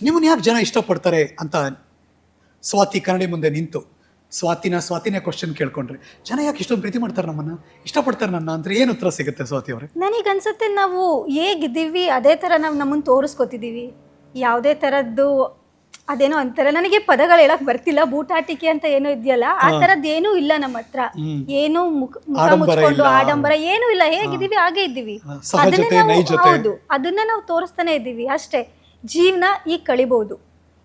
ನಿಮ್ಮನ್ನ ಯಾಕೆ ಜನ ಇಷ್ಟಪಡ್ತಾರೆ ಅಂತ ಸ್ವಾತಿ ಕನ್ನಡಿ ಮುಂದೆ ನಿಂತು ಸ್ವಾತಿನ ಸ್ವಾತಿನೇ ಕ್ವಶನ್ ಕೇಳ್ಕೊಂಡ್ರೆ ಜನ ಯಾಕೆ ಇಷ್ಟೊಂದು ಪ್ರೀತಿ ಮಾಡ್ತಾರೆ ನಮ್ಮನ್ನ? ಇಷ್ಟಪಡ್ತಾರೆ ನನ್ನ ಅಂದ್ರೆ ಏನು ಉತ್ತರ ಸಿಗುತ್ತೆ ಸ್ವಾತಿ ಅವರೇ? ನನಗನ್ಸುತ್ತೆ ನಾವು ಹೇಗಿದ್ದೀವಿ ಅದೇ ಥರ ನಾವು ನಮ್ಮನ್ನು ತೋರಿಸ್ಕೊತಿದ್ದೀವಿ. ಯಾವುದೇ ಥರದ್ದು ಅದೇನೋ ಅಂತಾರೆ ನನಗೆ ಪದಗಳು ಹೇಳಕ್ ಬರ್ತಿಲ್ಲ ಬೂಟಾಟಿಕೆ ಅಂತ ಏನೋ ಇದೆಯಲ್ಲ ಆ ತರದ್ ಏನೂ ಇಲ್ಲ ನಮ್ಮ ಹತ್ರ. ಏನು ಮುಖ ಮುಖ ಆಡಂಬರ ಮುಚ್ಕೊಂಡು ಇಲ್ಲ. ಆಡಂಬರ ಏನೂ ಇಲ್ಲ ಹೇಗಿದ್ದೀವಿ ಹಾಗೆ ಇದ್ದೀವಿ. ಹಾ, ಸಹಜತೆ, ಅದನ್ನೇ ನಾವು- ಹೌದು ಅದನ್ನ ನಾವು ತೋರಿಸ್ತಾನೆ ಇದ್ದೀವಿ ಅಷ್ಟೇ. ಜೀವನ ಈಗ ಕಳಿಬೋದು.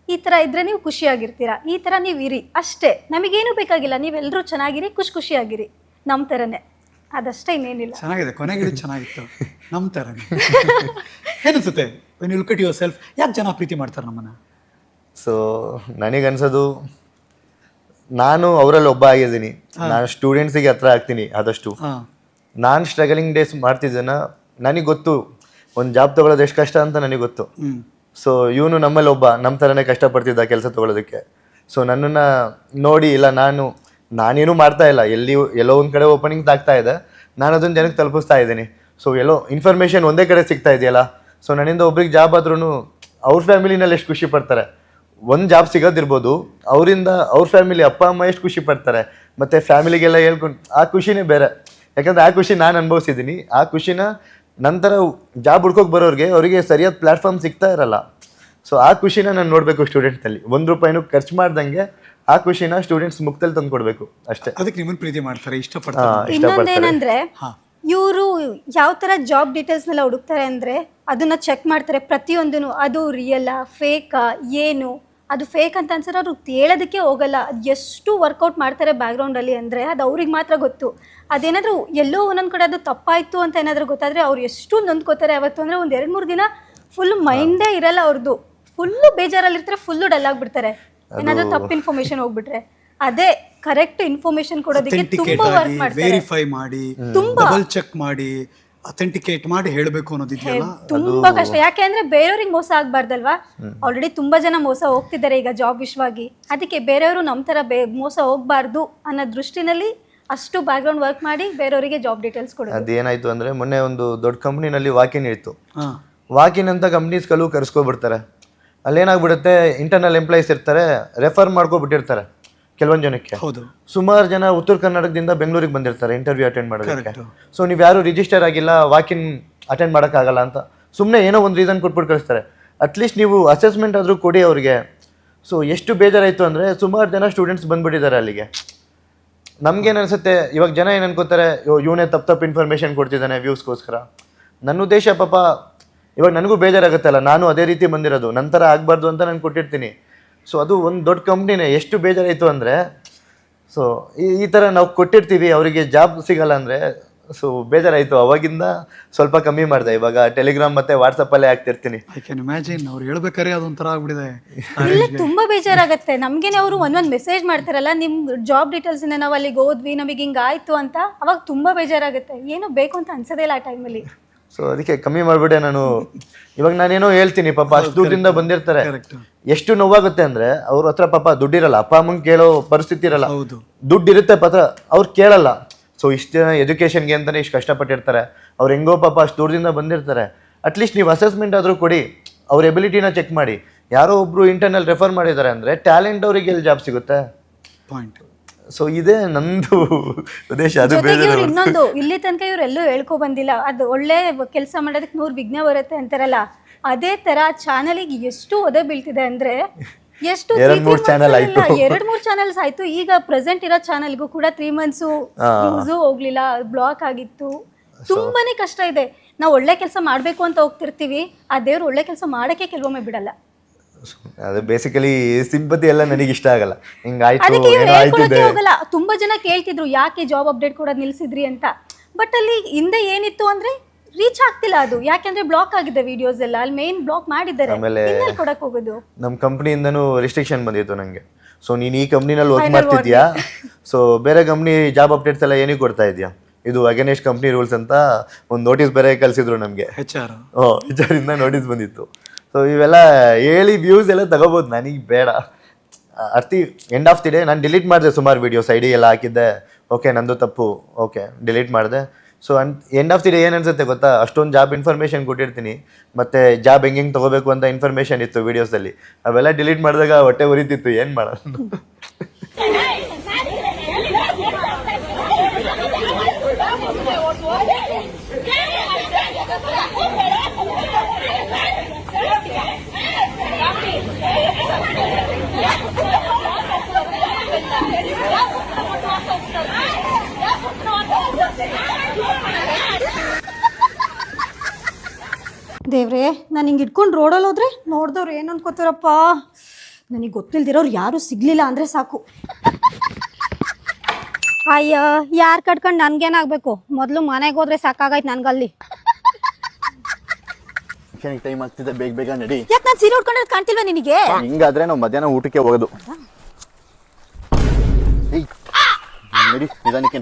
ಈ ಥರ ಇದ್ರೆ ನೀವು ಖುಷಿಯಾಗಿರ್ತೀರಾ? ಈ ಥರ ನೀವು ಇರಿ. ಅಷ್ಟೇ. ನಮಗೇನು ಬೇಕಾಗಿಲ್ಲ. ನೀವೆಲ್ಲರೂ ಚೆನ್ನಾಗಿರಿ ಖುಷಿ ಖುಷಿಯಾಗಿರಿ. ನಮ್ಮ ಥರನೇ ಅದಷ್ಟೇ ಇನ್ನೇನಿಲ್ಲ. ಚೆನ್ನಾಗಿದೆ. ಕೊನೆಗಿಡಿ ಚೆನ್ನಾಗಿತ್ತು. ನಮ್ಮ ಥರನೇ ಏನಿಸುತ್ತೆ? When you look at yourself ಯಾಕೆ ಜನ ಪ್ರೀತಿ ಮಾಡ್ತಾರೆ ನಮ್ಮನ್ನು? ಸೊ ನನಗನ್ಸೋದು ನಾನು ಅವರಲ್ಲಿ ಒಬ್ಬ ಆಗಿದ್ದೀನಿ. ನಾನು ಸ್ಟೂಡೆಂಟ್ಸಿಗೆ ಹತ್ರ ಆಗ್ತೀನಿ ಆದಷ್ಟು. ನಾನು ಸ್ಟ್ರಗಲಿಂಗ್ ಡೇಸ್ ಮಾಡ್ತಿದ್ದೇನೆ ನನಗೆ ಗೊತ್ತು. ಒಂದು ಜಾಬ್ ತಗೊಳ್ಳೋದು ಎಷ್ಟು ಕಷ್ಟ ಅಂತ ನನಗೆ ಗೊತ್ತು. ಸೊ ಇವನು ನಮ್ಮಲ್ಲಿ ಒಬ್ಬ ನಮ್ಮ ಥರನೇ ಕಷ್ಟಪಡ್ತಿದ್ದ ಕೆಲಸ ತೊಗೊಳೋದಕ್ಕೆ. ಸೊ ನನ್ನನ್ನು ನೋಡಿ, ಇಲ್ಲ, ನಾನು, ನಾನೇನು ಮಾಡ್ತಾ ಇಲ್ಲ. ಎಲ್ಲಿ, ಎಲ್ಲೋ ಒಂದು ಕಡೆ ಓಪನಿಂಗ್ ತಾಗ್ತಾ ಇದೆ. ನಾನು ಅದನ್ನು ಜನಕ್ಕೆ ತಲುಪಿಸ್ತಾ ಇದ್ದೀನಿ. ಸೊ ಎಲ್ಲೋ ಇನ್ಫಾರ್ಮೇಷನ್ ಒಂದೇ ಕಡೆ ಸಿಗ್ತಾ ಇದೆಯಲ್ಲ? ಸೊ ನನ್ನಿಂದ ಒಬ್ರಿಗೆ ಜಾಬ್ ಆದ್ರೂ ಅವ್ರ ಫ್ಯಾಮಿಲಿನಲ್ಲಿ ಎಷ್ಟು ಖುಷಿ ಪಡ್ತಾರೆ? ಒಂದು ಜಾಬ್ ಸಿಗೋದಿರ್ಬೋದು. ಅವರಿಂದ ಅವ್ರ ಫ್ಯಾಮಿಲಿ ಅಪ್ಪ, ಅಮ್ಮ ಎಷ್ಟು ಖುಷಿ ಪಡ್ತಾರೆ? ಮತ್ತು ಫ್ಯಾಮಿಲಿಗೆಲ್ಲ ಹೇಳ್ಕೊಂಡು, ಆ ಖುಷಿನೇ ಬೇರೆ. ಯಾಕಂದ್ರೆ ಆ ಖುಷಿ ನಾನು ಅನುಭವಿಸಿದ್ದೀನಿ. ಆ ಖುಷಿನ ನಂತರ ಜಾಬ್ ಹುಡ್ಕೋಕೆ ಬರೋರಿಗೆ ಅವರಿಗೆ ಸರಿಯಾದ ಪ್ಲಾಟ್ಫಾರ್ಮ್ ಸಿಗ್ತಾ ಇರಲ್ಲ. ಸೊ ಆ ಖುಷಿನ ನಾನು ನೋಡಬೇಕು ಸ್ಟೂಡೆಂಟ್ಸಲ್ಲಿ ಒಂದು ರೂಪಾಯಿನೂ ಖರ್ಚು ಮಾಡ್ದಂಗೆ ಆ ಖುಷಿನ ಸ್ಟೂಡೆಂಟ್ಸ್ ಮುಕ್ತಲ್ಲಿ ತಂದು ಕೊಡಬೇಕು ಅಷ್ಟೇ. ಅದಕ್ಕೆ ನಿಮ್ಮನ್ನು ಪ್ರೀತಿ ಮಾಡ್ತಾರೆ ಇಷ್ಟಪಡ್ತಾರೆ. ಇನ್ನೊಂದೇನಂದ್ರೆ ಇವರು ಯಾವ ಥರ ಜಾಬ್ ಡೀಟೇಲ್ಸ್ನೆಲ್ಲ ಹುಡುಕ್ತಾರೆ ಅಂದರೆ ಅದನ್ನ ಚೆಕ್ ಮಾಡ್ತಾರೆ ಪ್ರತಿಯೊಂದೂ ಅದು ರಿಯಲ್ಲ ಫೇಕಾ ಏನು? ಅದು ಫೇಕ್ ಅಂತ ಅನ್ಸಿದ್ರೆ ಅವ್ರು ಹೇಳೋದಕ್ಕೆ ಹೋಗಲ್ಲ. ಅದು ಎಷ್ಟು ವರ್ಕೌಟ್ ಮಾಡ್ತಾರೆ ಬ್ಯಾಕ್ಗ್ರೌಂಡಲ್ಲಿ ಅಂದರೆ ಅದು ಅವ್ರಿಗೆ ಮಾತ್ರ ಗೊತ್ತು. ಅದೇನಾದರೂ ಎಲ್ಲೋ ಒಂದೊಂದು ಕಡೆ ಅದು ತಪ್ಪಾಯಿತು ಅಂತ ಏನಾದರೂ ಗೊತ್ತಾದರೆ ಅವ್ರು ಎಷ್ಟು ನೊಂದ್ಕೋತಾರೆ ಅವತ್ತು ಅಂದರೆ ಒಂದು ಎರಡು ಮೂರು ದಿನ ಫುಲ್ ಮೈಂಡೇ ಇರಲ್ಲ ಅವ್ರದ್ದು ಫುಲ್ಲು ಬೇಜಾರಲ್ಲಿರ್ತಾರೆ ಫುಲ್ಲು ಡಲ್ ಆಗಿಬಿಡ್ತಾರೆ. ಏನಾದರೂ ತಪ್ಪು ಇನ್ಫಾರ್ಮೇಷನ್ ಹೋಗ್ಬಿಟ್ರೆ. ಅದೇ ಕರೆಕ್ಟ್ ಇನ್ಫಾರ್ಮೇಶನ್ ಕೊಡೋದಕ್ಕೆ ತುಂಬಾ ತುಂಬ ವರ್ಕ್ ಮಾಡ್ತಾರೆ. ವೆರಿಫೈ ಮಾಡಿ ಡಬಲ್ ಚೆಕ್ ಮಾಡಿ ಅಥೆಂಟಿಕೇಟ್ ಮಾಡಿ ಹೇಳಬೇಕು ಅನ್ನೋದಿದೆಯಲ್ಲ ತುಂಬಾ ಕಷ್ಟ. ಯಾಕೆ ಅಂದ್ರೆ ಬೇರೆಯವ್ರಿಗೆ ಮೋಸ ಆಗ್ಬಾರ್ದಲ್ವಾ? ಆಲ್ರೆಡಿ ತುಂಬಾ ಜನ ಮೋಸ ಹೋಗ್ತಿದ್ದಾರೆ ಈಗ ಜಾಬ್ ವಿಷಯವಾಗಿ ಅದಕ್ಕೆ ಬೇರೆಯವರು ನಮ್ಮ ತರ ಬೇ ಮೋಸ ಹೋಗ್ಬಾರ್ದು ಅನ್ನೋ ದೃಷ್ಟಿನಲ್ಲಿ ಅಷ್ಟು ಬ್ಯಾಕ್ಗ್ರೌಂಡ್ ವರ್ಕ್ ಮಾಡಿ ಬೇರೆಯವರಿಗೆ ಜಾಬ್ ಡೀಟೇಲ್ಸ್ ಕೊಡೋದು. ಅದೇನಾಯ್ತು ಅಂದ್ರೆ ಮೊನ್ನೆ ಒಂದು ದೊಡ್ಡ ಕಂಪ್ನಿನಲ್ಲಿ ವಾಕಿನ್ ಇತ್ತು. ವಾಕಿನ್ ಅಂತ ಕಂಪ್ನೀಸ್ಗಳು ಕರೆಸ್ಕೊಬಿಡ್ತಾರೆ. ಅಲ್ಲೇನಾಗ್ಬಿಡುತ್ತೆ ಇಂಟರ್ನಲ್ ಎಂಪ್ಲಾಯೀಸ್ ಇರ್ತಾರೆ ರೆಫರ್ ಮಾಡ್ಕೊಬಿಟ್ಟಿರ್ತಾರೆ. ಕೆಲವೊಂದು ಜನಕ್ಕೆ. ಹೌದು. ಸುಮಾರು ಜನ ಉತ್ತರ ಕರ್ನಾಟಕದಿಂದ ಬೆಂಗಳೂರಿಗೆ ಬಂದಿರ್ತಾರೆ ಇಂಟರ್ವ್ಯೂ ಅಟೆಂಡ್ ಮಾಡೋದಕ್ಕೆ. ಸೊ ನೀವು ಯಾರು ರಿಜಿಸ್ಟರ್ ಆಗಿಲ್ಲ ವಾಕಿನ್ ಅಟೆಂಡ್ ಮಾಡೋಕ್ಕಾಗಲ್ಲ ಅಂತ. ಸುಮ್ಮನೆ ಏನೋ ಒಂದು ರೀಸನ್ ಕೊಟ್ಬಿಟ್ಟು ಕಳಿಸ್ತಾರೆ. ಅಟ್ಲೀಸ್ಟ್ ನೀವು ಅಸೆಸ್ಮೆಂಟ್ ಆದರೂ ಕೊಡಿ ಅವರಿಗೆ. ಸೊ ಎಷ್ಟು ಬೇಜಾರಾಯಿತು ಅಂದರೆ ಸುಮಾರು ಜನ ಸ್ಟೂಡೆಂಟ್ಸ್ ಬಂದ್ಬಿಟ್ಟಿದ್ದಾರೆ ಅಲ್ಲಿಗೆ. ನಮ್ಗೇನು ಅನಿಸುತ್ತೆ ಇವಾಗ ಜನ ಏನು ಅನ್ಕೋತಾರೆ ಇವನೇ ತಪ್ಪು ತಪ್ಪು ಇನ್ಫಾರ್ಮೇಷನ್ ಕೊಡ್ತಿದ್ದಾನೆ ವ್ಯೂಸ್ಗೋಸ್ಕರ ನನ್ನ ಉದ್ದೇಶ ಪಾಪ ಇವಾಗ ನನಗೂ ಬೇಜಾರಾಗುತ್ತಲ್ಲ ನಾನು ಅದೇ ರೀತಿ ಬಂದಿರೋದು. ನಂತರ ಆಗಬಾರ್ದು ಅಂತ ನಾನು ಕೊಟ್ಟಿರ್ತೀನಿ. ಸೊ ಅದು ಒಂದು ದೊಡ್ಡ ಕಂಪ್ನಿನೇ ಎಷ್ಟು ಬೇಜಾರಾಯಿತು ಅಂದರೆ ಸೊ ಈ ಈ ಥರ ನಾವು ಕೊಟ್ಟಿರ್ತೀವಿ ಅವರಿಗೆ ಜಾಬ್ ಸಿಗಲ್ಲ ಅಂದರೆ ಸೊ ಬೇಜಾರಾಯಿತು. ಅವಾಗಿಂದ ಸ್ವಲ್ಪ ಕಮ್ಮಿ ಮಾಡಿದೆ. ಇವಾಗ ಟೆಲಿಗ್ರಾಮ್ ಮತ್ತು ವಾಟ್ಸಪ್ಪಲ್ಲೇ ಹಾಕ್ತಿರ್ತೀನಿ. ಐ ಕ್ಯಾನ್ ಇಮ್ಯಾಜಿನ್ ಅವ್ರು ಹೇಳ್ಬೇಕಾರೆ ಅದೊಂಥರ ಆಗ್ಬಿಡಿದೆ ಇಲ್ಲ ತುಂಬಾ ಬೇಜಾರಾಗುತ್ತೆ. ನಮ್ಗೇನೆ ಅವರು ಒಂದೊಂದು ಮೆಸೇಜ್ ಮಾಡ್ತಾರಲ್ಲ ನಿಮ್ ಜಾಬ್ ಡೀಟೇಲ್ಸ್ ಇಂದ ನಾವು ಅಲ್ಲಿಗೆ ಹೋದ್ವಿ ನಮಗೆ ಹಿಂಗಾಯ್ತು ಅಂತ ಅವಾಗ ತುಂಬಾ ಬೇಜಾರಾಗುತ್ತೆ. ಏನು ಬೇಕು ಅಂತ ಅನ್ಸೋದೇ ಇಲ್ಲ ಆ ಟೈಮಲ್ಲಿ ಸೊ ಅದಕ್ಕೆ ಕಮ್ಮಿ ಮಾಡಿಬಿಟ್ಟೆ ನಾನು. ಇವಾಗ ನಾನೇನೋ ಹೇಳ್ತೀನಿ ಪಾಪ ಅಷ್ಟು ದೂರದಿಂದ ಬಂದಿರ್ತಾರೆ. ಕರೆಕ್ಟ್ ಎಷ್ಟು ನೋವಾಗುತ್ತೆ ಅಂದ್ರೆ ಅವ್ರ ಹತ್ರ ಪಾಪ ದುಡ್ಡಿರಲ್ಲ ಅಪ್ಪ ಅಮ್ಮಂಗೆ ಕೇಳೋ ಪರಿಸ್ಥಿತಿ ಇರಲ್ಲ. ಹೌದು. ದುಡ್ಡು ಇರುತ್ತೆ ಪತ್ರ ಅವ್ರು ಕೇಳಲ್ಲ. ಸೊ ಇಷ್ಟು ಜನ ಎಜುಕೇಷನ್ಗೆ ಅಂತಲೇ ಇಷ್ಟು ಕಷ್ಟಪಟ್ಟಿರ್ತಾರೆ. ಅವ್ರು ಹೆಂಗೋ ಪಾಪ ಅಷ್ಟು ದೂರದಿಂದ ಬಂದಿರ್ತಾರೆ. ಅಟ್ಲೀಸ್ಟ್ ನೀವು ಅಸೆಸ್ಮೆಂಟ್ ಆದರೂ ಕೊಡಿ ಅವ್ರ ಎಬಿಲಿಟಿನ ಚೆಕ್ ಮಾಡಿ. ಯಾರೋ ಒಬ್ರು ಇಂಟರ್ನಲ್ ರೆಫರ್ ಮಾಡಿದ್ದಾರೆ ಅಂದರೆ ಟ್ಯಾಲೆಂಟ್ ಅವರಿಗೆ ಎಲ್ಲಿ ಜಾಬ್ ಸಿಗುತ್ತೆ? ಪಾಯಿಂಟ್ ಸೊ ಇದೇ ನಂದು ಉದ್ದೇಶ ಅದು ಜೊತೆಗೆ ಬೇರೆ ಇವ್ರು ಇನ್ನೊಂದು ಇಲ್ಲಿ ತನಕ ಇವ್ರು ಎಲ್ಲೂ ಹೇಳ್ಕೊ ಬಂದಿಲ್ಲ. ಅದು ಒಳ್ಳೆ ಕೆಲಸ ಮಾಡೋದಕ್ಕೆ ನೂರು ವಿಘ್ನ ಬರುತ್ತೆ ಅಂತಾರಲ್ಲ. ಅದೇ ತರ ಚಾನಲಿಗೆ ಎಷ್ಟು ಒದೆ ಬೀಳ್ತಿದೆ ಅಂದ್ರೆ ಎಷ್ಟು ಎರಡ್ ಮೂರ್ channel ಆಯ್ತು. ಎರಡು ಮೂರು ಚಾನಲ್ಸ್ ಆಯ್ತು. ಈಗ ಪ್ರೆಸೆಂಟ್ ಇರೋ ಚಾನಲ್ಗೂ ಕೂಡ ತ್ರೀ ಮಂತ್ಸು ಹೋಗ್ಲಿಲ್ಲ ಬ್ಲಾಕ್ ಆಗಿತ್ತು. ತುಂಬಾನೇ ಕಷ್ಟ ಇದೆ. ನಾವು ಒಳ್ಳೆ ಕೆಲಸ ಮಾಡ್ಬೇಕು ಅಂತ ಹೋಗ್ತಿರ್ತೀವಿ. ಆ ದೇವ್ರು ಒಳ್ಳೆ ಕೆಲಸ ಮಾಡಕ್ಕೆ ಕೆಲವೊಮ್ಮೆ ಬಿಡಲ್ಲ. ಅದು ಬೇಸಿಕಲಿ ಸಿಂಪತಿ ಎಲ್ಲ ನನಗೆ ಇಷ್ಟ ಆಗಲ್ಲ. ಹಿಂಗಾಯ್ತು ಅದಕ್ಕೆ ಇವ್ರು ಏನೋ ಹೇಳ್ಕೊಳಕ್ಕೆ ಆಯ್ತಿದೆ ಹೋಗಲ್ಲ. ತುಂಬಾ ಜನ ಕೇಳ್ತಿದ್ರು ಯಾಕೆ ಜಾಬ್ ಅಪ್ಡೇಟ್ ಕೂಡ ನಿಲ್ಸಿದ್ರಿ ಅಂತ. ಬಟ್ ಅಲ್ಲಿ ಹಿಂದೆ ಏನಿತ್ತು ಅಂದ್ರೆ ರೀಚ್ ಆಗ್ತಿಲ್ಲ ಅದು. ಯಾಕೆಂದ್ರೆ ಬ್ಲಾಕ್ ಆಗಿದೆ ವಿಡಿಯೋಸ್ ಎಲ್ಲ. ಅಲ್ಲಿ ಮೇನ್ ಬ್ಲಾಕ್ ಮಾಡಿದ್ದಾರೆ. ಆಮೇಲೆ- ಇನ್ನೆಲ್ಲಿ ಕೊಡಕ್ ಹೋಗೋದು. ನಮ್ಮ ಕಂಪ್ನಿಯಿಂದನೂ ರಿಸ್ಟ್ರಿಕ್ಷನ್ ಬಂದಿತ್ತು ನನಗೆ ಸೊ ನೀನು ಈ ಕಂಪ್ನಿನಲ್ಲಿ ವರ್ಕ್ ಮಾಡ್ತಿದ್ಯಾ ಸೊ ಬೇರೆ ಕಂಪ್ನಿ ಜಾಬ್ ಅಪ್ಡೇಟ್ಸ್ ಎಲ್ಲ ಏನಿಗೆ ಕೊಡ್ತಾ ಇದೆಯಾ? ಇದು ಅಗೇನೆಸ್ಟ್ ಕಂಪ್ನಿ ರೂಲ್ಸ್ ಅಂತ ಒಂದು ನೋಟಿಸ್ ಬೇರೆ ಕಳಿಸಿದ್ರು ನಮಗೆ. ಹೆಚ್ ಆರ್ ಓ ಇಂದ ನೋಟಿಸ್ ಬಂದಿತ್ತು. ಸೊ ಇವೆಲ್ಲ ಹೇಳಿ ವ್ಯೂಸ್ ಎಲ್ಲ ತಗೋಬೋದು. ನನಗೆ ಬೇಡ. ಅರ್ತಿ ಎಂಡ್ ಆಫ್ ದಿ ಡೇ ನಾನು ಡಿಲೀಟ್ ಮಾಡಿದೆ ಸುಮಾರು ವೀಡಿಯೋಸ್ ಐ ಡಿ ಎಲ್ಲ ಹಾಕಿದ್ದೆ. ಓಕೆ ನಂದು ತಪ್ಪು. ಓಕೆ ಡಿಲೀಟ್ ಮಾಡಿದೆ. So on end of the day ಏನು ಅನ್ಸುತ್ತೆ ಗೊತ್ತಾ? ಅಷ್ಟೊಂದು ಜಾಬ್ ಇನ್ಫಾರ್ಮೇಷನ್ ಕೊಟ್ಟಿರ್ತೀನಿ. ಮತ್ತು ಜಾಬ್ ಹೆಂಗೆ ಹೆಂಗೆ ತೊಗೋಬೇಕು ಅಂತ ಇನ್ಫಾರ್ಮೇಷನ್ ಇತ್ತು ವೀಡಿಯೋಸಲ್ಲಿ ಅವೆಲ್ಲ ಡಿಲೀಟ್ ಮಾಡಿದಾಗ ಹೊಟ್ಟೆ ಉರಿತಿತ್ತು. ಏನು ಮಾಡೋದು? ದೇವ್ರೆ ನಾನು ಹಿಂಗೆ ಇಟ್ಕೊಂಡು ರೋಡಲ್ಲಿ ಹೋದ್ರೆ ನೋಡಿದವ್ರು ಏನು ಅನ್ಕೋತಾರಪ್ಪ? ನನಗೆ ಗೊತ್ತಿಲ್ದಿರೋರು ಯಾರೂ ಸಿಗ್ಲಿಲ್ಲ ಅಂದರೆ ಸಾಕು. ಅಯ್ಯ ಯಾರು ಕಟ್ಕೊಂಡು ನನ್ಗೇನಾಗಬೇಕು? ಮೊದಲು ಮನೆಗೆ ಹೋದ್ರೆ ಸಾಕಾಗೈತೆ ನನಗಲ್ಲಿ. ಫಂಕ್ಷನ್ಗೆ ಟೈಮ್ ಆಗ್ತಿದೆ ಬೇಗ ಬೇಗ ನಡಿ. ಯಾಕೆ ನಾನು ಸೀರೆ ಉಟ್ಕೊಂಡಿರೋದು ಕಾಣ್ತಿಲ್ವಾ ನಿನಗೆ? ಹಿಂಗಾದ್ರೆ ನಾವು ಮಧ್ಯಾಹ್ನ ಊಟಕ್ಕೆ ಹೋಗೋದು. ಏಯ್ ನಡಿ ನಿಧಾನಕ್ಕೆ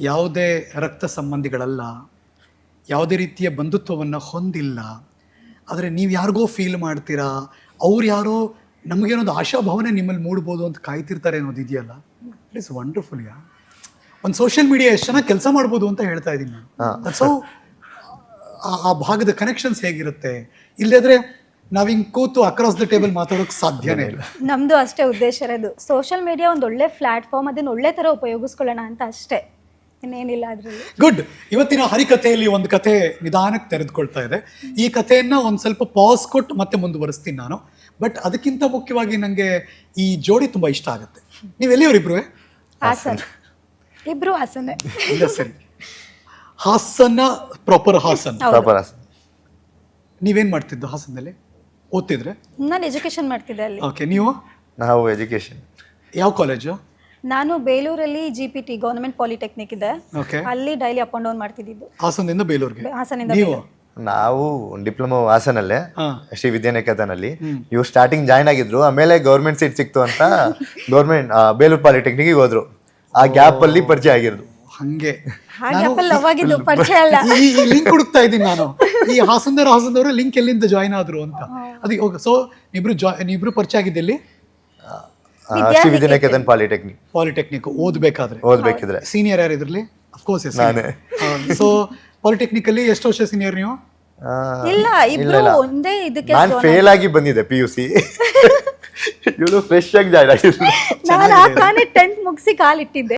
ಯಾವುದೇ ರಕ್ತ ಸಂಬಂಧಿಗಳಲ್ಲ ಯಾವುದೇ ರೀತಿಯ ಬಂಧುತ್ವವನ್ನು ಹೊಂದಿಲ್ಲ ಆದರೆ ನೀವು ಯಾರಿಗೋ ಫೀಲ್ ಮಾಡ್ತೀರಾ ಅವ್ರು ಯಾರೋ ನಮಗೇನೊಂದು ಆಶಾಭಾವನೆ ನಿಮ್ಮಲ್ಲಿ ಮೂಡ್ಬೋದು ಅಂತ ಕಾಯ್ತಿರ್ತಾರೆ ಅನ್ನೋದು ಇದೆಯಲ್ಲ? ಇಟ್ ಇಸ್ ವಂಡರ್ಫುಲ್ ಯಾ ಒಂದು ಸೋಷಿಯಲ್ ಮೀಡಿಯಾ ಎಷ್ಟು ಚೆನ್ನಾಗಿ ಕೆಲಸ ಮಾಡ್ಬೋದು ಅಂತ ಹೇಳ್ತಾ ಇದ್ದೀನಿ ನಾನು. ಸೊ ಆ ಭಾಗದ ಕನೆಕ್ಷನ್ಸ್ ಹೇಗಿರುತ್ತೆ? ಇಲ್ಲದ್ರೆ ನಾವು ಹಿಂಗೆ ಕೂತು ಅಕ್ರಾಸ್ ದ ಟೇಬಲ್ ಮಾತಾಡೋಕೆ ಸಾಧ್ಯನೇ ಇಲ್ಲ. ನಮ್ದು ಅಷ್ಟೇ ಉದ್ದೇಶ ಇರೋದು. ಸೋಷಿಯಲ್ ಮೀಡಿಯಾ ಒಂದು ಒಳ್ಳೆ ಪ್ಲಾಟ್ಫಾರ್ಮ್ ಅದನ್ನ ಒಳ್ಳೆ ತರ ಉಪಯೋಗಿಸ್ಕೊಳ್ಳೋಣ ಅಂತ ಅಷ್ಟೇ. ಇನ್ನೇನಿಲ್ಲ ಅದರಲ್ಲಿ. ಗುಡ್ ಇವತ್ತಿನ ಹರಿಕಥೆಯಲ್ಲಿ ಒಂದು ಕಥೆ ನಿಧಾನಕ್ಕೆ ತೆರೆದುಕೊಳ್ತಾ ಇದೆ. ಈ ಕಥೆಯನ್ನ ಒಂದು ಸ್ವಲ್ಪ ಪಾಸ್ ಕೊಟ್ಟು ಮತ್ತೆ ಮುಂದುವರಿಸ್ತೀನಿ ನಾನು. ಬಟ್ ಅದಕ್ಕಿಂತ ಮುಖ್ಯವಾಗಿ ನನಗೆ ಈ ಜೋಡಿ ತುಂಬಾ ಇಷ್ಟ ಆಗುತ್ತೆ. ನೀವು ಎಲ್ಲಿಯವರಿಬ್ರು ಹಾಸನ್. ಇಬ್ರು ಹಾಸನ. ಇಲ್ಲ ಸರಿ. ಹಾಸನ ಪ್ರಾಪರ್ ಹಾಸನ್. ಪ್ರಾಪರ್ ನೀವೇನ್ ಮಾಡ್ತಿದ್ದು ಹಾಸನದಲ್ಲಿ? ಓದ್ತಿದ್ರೆ? ನಾನು ಎಜುಕೇಶನ್ ಮಾಡ್ತಿದ್ದೆ ಅಲ್ಲಿ. ಓಕೆ ನೀವು? ನಾವು ಎಜುಕೇಶನ್ ಯಾವ ಕಾಲೇಜು ನಾನು ಬೇಲೂರಲ್ಲಿ G P T government polytechnic ಇದೆ. ಓಕೆ ಅಲ್ಲಿ ಡೈಲಿ ಅಪ್ ಅಂಡ್ ಡೌನ್ ಮಾಡ್ತಿದ್ದು ಹಾಸನದಿಂದ ಬೇಲೂರಿಗೆ? ಹಾಸನಿಂದ ನೀವು? ನಾವು ಡಿಪ್ಲೊಮಾ ಹಾಸನಲ್ಲೇ ಶ್ರೀ ವಿದ್ಯಾನಿಕೇತನಲ್ಲಿ. ಇವ್ರು ಸ್ಟಾರ್ಟಿಂಗ್ ಜಾಯ್ನ್ ಆಗಿದ್ರು ಆಮೇಲೆ ಗೌರ್ಮೆಂಟ್ ಸೀಟ್ ಸಿಕ್ತು ಅಂತ ಗೌರ್ಮೆಂಟ್ ಬೇಲೂರು ಪಾಲಿಟೆಕ್ನಿಕ್ಗೆ ಹೋದ್ರು. ಆ ಗ್ಯಾಪ್ ಅಲ್ಲಿ ಪರಿಚಯ ಆಗಿರೋದು. ಹಂಗೆ. ಹಾಗೆ ಅಪ್ಪಲ್ಲಿ ಅವಾಗಿದ್ದು ಪರಿಚಯ ಅಲ್ಲ. ಈ ಲಿಂಕ್ ಹುಡುಕ್ತಾ ಇದ್ದೀನಿ ನಾನು. ಈ ಹಾಸನದವ್ರು ಹಾಸನದವರು ಲಿಂಕ್ ಎಲ್ಲಿಂದ ಜಾಯ್ನ್ ಆದ್ರು ಅಂತ. ಅದಕ್ಕೆ ಸೊ ಇಬ್ರು ಜಾಯ್ ಇಬ್ರು ಪರಿಚಯ ಆಗಿದ್ದಲ್ಲಿ ವಿದ್ಯಾನಿಕೇತನ್ ಪಾಲಿಟೆಕ್ನಿಕ್. ಪಾಲಿಟೆಕ್ನಿಕ್ ಓದ್ಬೇಕಾದ್ರೆ. ಓದ್ಬೇಕಿದ್ರೆ. ಸೀನಿಯರ್ ಯಾರು ಇದ್ರಲ್ಲಿ ಅಫ್ಕೋರ್ಸ್ ನಾನೇ. ಸೊ ಪಾಲಿಟೆಕ್ನಿಕ್ ಅಲ್ಲಿ ಎಷ್ಟು ವರ್ಷ ಸೀನಿಯರ್ ನೀವು? ಆ, ಇಲ್ಲ ಇಬ್ರು ಒಂದೇ ಇದಕ್ಕೆ ನಾನು ಫೇಲ್ ಆಗಿ ಬಂದಿದ್ದೆ ಪಿ ಯು ಸಿ ಇವಳು ಫ್ರೆಶ್ ಆಗಿ ಜಾಯ್ನ್ ಆಗಿದ್ರು ನಾನು ನಾನೇ ಟೆಂತ್ ಮುಗಿಸಿ ಕಾಲಿಟ್ಟಿದ್ದೆ.